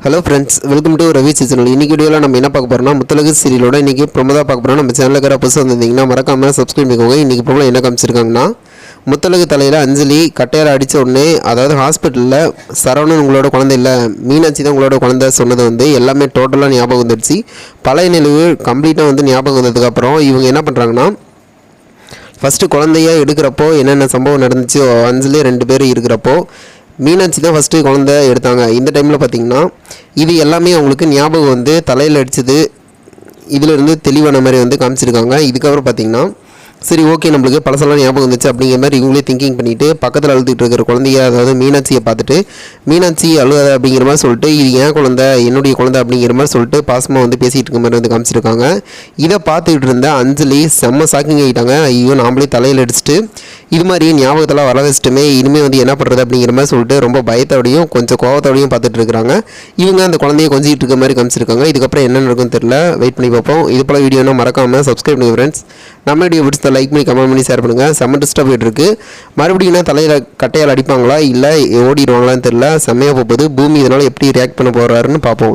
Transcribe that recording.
Hello friends welcome to Ravi channel இன்னைக்கு வீடியோவில் நம்ம என்ன பார்க்க போகிறோம்னா முத்தலகு சீரியலோட இன்றைக்கி பிரமதா பார்க்க போகிறோம் நம்ம சேனலில் இருக்கிற புதுசாக வந்திருந்தீங்கன்னா மறக்காமல் சப்ஸ்கிரைப் பண்ணிக்கோங்க. இன்றைக்கி ப்ரொமோ என்ன காமிச்சிருக்காங்கன்னா முத்தலகு தலையில் அஞ்சலி கட்டையால் அடித்த உடனே அதாவது ஹாஸ்பிட்டலில் சரவணன் உங்களோட குழந்தை இல்லை மீனாட்சி தான் உங்களோட குழந்தை சொன்னது வந்து எல்லாமே டோட்டலாக ஞாபகம் வந்துடுச்சு பழைய நிலவு கம்ப்ளீட்டாக வந்து ஞாபகம் வந்ததுக்கப்புறம் இவங்க என்ன பண்ணுறாங்கன்னா ஃபஸ்ட்டு குழந்தைய எடுக்கிறப்போ என்னென்ன சம்பவம் நடந்துச்சு? அஞ்சலி ரெண்டு பேர் இருக்கிறப்போ மீனாட்சி தான் ஃபஸ்ட்டு குழந்தை எடுத்தாங்க. இந்த டைமில் பார்த்தீங்கன்னா இது எல்லாமே அவங்களுக்கு ஞாபகம் வந்து தலையில் அடிச்சது. இதிலிருந்து தெளிவான மாதிரி வந்து காமிச்சிருக்காங்க. இதுக்கப்புறம் பார்த்தீங்கன்னா சரி ஓகே நம்மளுக்கு பழசெல்லாம் ஞாபகம் வந்துச்சு அப்படிங்கிற மாதிரி இவங்களே திங்கிங் பண்ணிவிட்டு பக்கத்தில் அழுதுகிட்டு இருக்கிற குழந்தைய அதாவது மீனாட்சியை பார்த்துட்டு மீனாட்சி அழுகாத அப்படிங்கிற மாதிரி சொல்லிட்டு இது என் குழந்தை என்னுடைய குழந்தை அப்படிங்கிற மாதிரி சொல்லிட்டு பாசமாக வந்து பேசிகிட்டு இருக்க மாதிரி வந்து காமிச்சிருக்காங்க. இதை பார்த்துக்கிட்டு இருந்த அஞ்சலி செம்ம ஷாக்கிங் ஆகிட்டாங்க ஐயோ நாமளே தலையில் அடிச்சுட்டு இது மாதிரி ஞாபகத்தெல்லாம் வர வச்சுட்டுமே இனிமேல் வந்து என்ன பண்ணுறது அப்படிங்கிற மாதிரி சொல்லிட்டு ரொம்ப பயத்தோடையும் கொஞ்சம் கோவத்தோடையும் பார்த்துட்டு இருக்கிறாங்க. இவங்க அந்த குழந்தைய கொஞ்சிட்டு இருக்க மாதிரி காமிச்சிருக்காங்க. இதுக்கப்புறம் என்ன நடக்கும்னு தெரியல. வெயிட் பண்ணி பார்ப்போம். இது போல் வீடியோனா மறக்காமல் சப்ஸ்கிரைப் பண்ணுங்க ஃப்ரெண்ட்ஸ் நம்ம வீடியோ பிடிச்ச லைக் பண்ணி கமெண்ட் பண்ணி ஷேர் பண்ணுங்கள் செம்ம டிஸ்டர்ப் போயிட்டுருக்கு. மறுபடியும் என்ன தலையில் கட்டையால் அடிப்பாங்களா? இல்லை ஓடிடுவாங்களான்னு தெரியல. செம்மையாக போகுது. பூமி இதனால் எப்படி ரியாக்ட் பண்ண போகிறாருன்னு பார்ப்போம்.